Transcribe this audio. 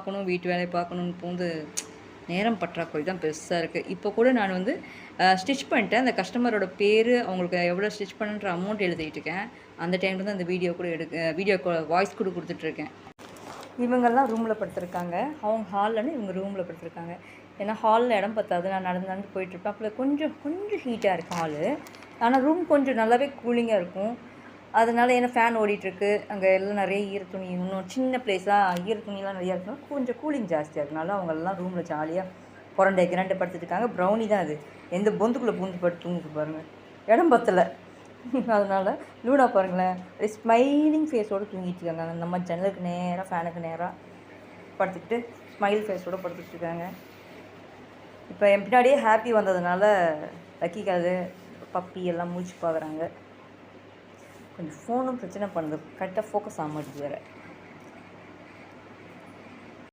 பார்க்கணும் வீட்டு வேலையை பார்க்கணும்னு போது நேரம் பற்றாக்குறை தான் பெருசாக இருக்குது இப்போ கூட நான் வந்து ஸ்டிச் பண்ணிட்டேன். அந்த கஸ்டமரோட பேர் அவங்களுக்கு எவ்வளோ ஸ்டிச் பண்ணுன்ற அமௌண்ட் எழுதிட்டு இருக்கேன். அந்த டைமில் தான் அந்த வீடியோ கூட எடுக்க வீடியோ வாய்ஸ் கூட கொடுத்துட்ருக்கேன் இவங்கெல்லாம் ரூமில் படுத்திருக்காங்க. அவங்க ஹால்லன்னு இவங்க ரூமில் படுத்திருக்காங்க. ஏன்னா ஹாலில் இடம் பத்தாது. நான் நடந்து நடந்து போயிட்டுருப்பேன் அப்போ கொஞ்சம் கொஞ்சம் ஹீட்டாக இருக்கும் ஹாலு ஆனால் ரூம் கொஞ்சம் நல்லாவே கூலிங்காக இருக்கும். அதனால ஏன்னா ஃபேன் ஓடிட்டுருக்கு. அங்கே எல்லாம் நிறைய ஈர துணி இன்னும் சின்ன பிளேஸாக ஈர துணிலாம் நிறையா இருக்கணும் கொஞ்சம் கூலிங் ஜாஸ்தியாக இருக்கனால அவங்கெல்லாம் ரூமில் ஜாலியாக புரண்டை கிரண்டை படுத்துட்டுருக்காங்க ப்ரௌனி தான் அது. எந்த பொந்துக்குள்ளே பூந்து படுத்து தூங்கிட்டு பாருங்கள் இடம் பத்தலை. அதனால் லூனா பாருங்களேன். ஸ்மைலிங் ஃபேஸோடு தூங்கிட்டு இருக்காங்க. நம்ம ஜன்னலுக்கு நேராக ஃபேனுக்கு நேராக படுத்துக்கிட்டு ஸ்மைல் ஃபேஸோடு படுத்துக்கிட்டு இருக்காங்க. இப்போ என் பின்னாடியே ஹாப்பி வந்ததுனால லக்கிக்காது பப்பி எல்லாம் மூச்சு பார்க்குறாங்க கொஞ்சம் ஃபோனும் பிரச்சனை பண்ணுது. கரெக்டாக ஃபோக்கஸ் ஆக மாட்டேங்குது வேறு.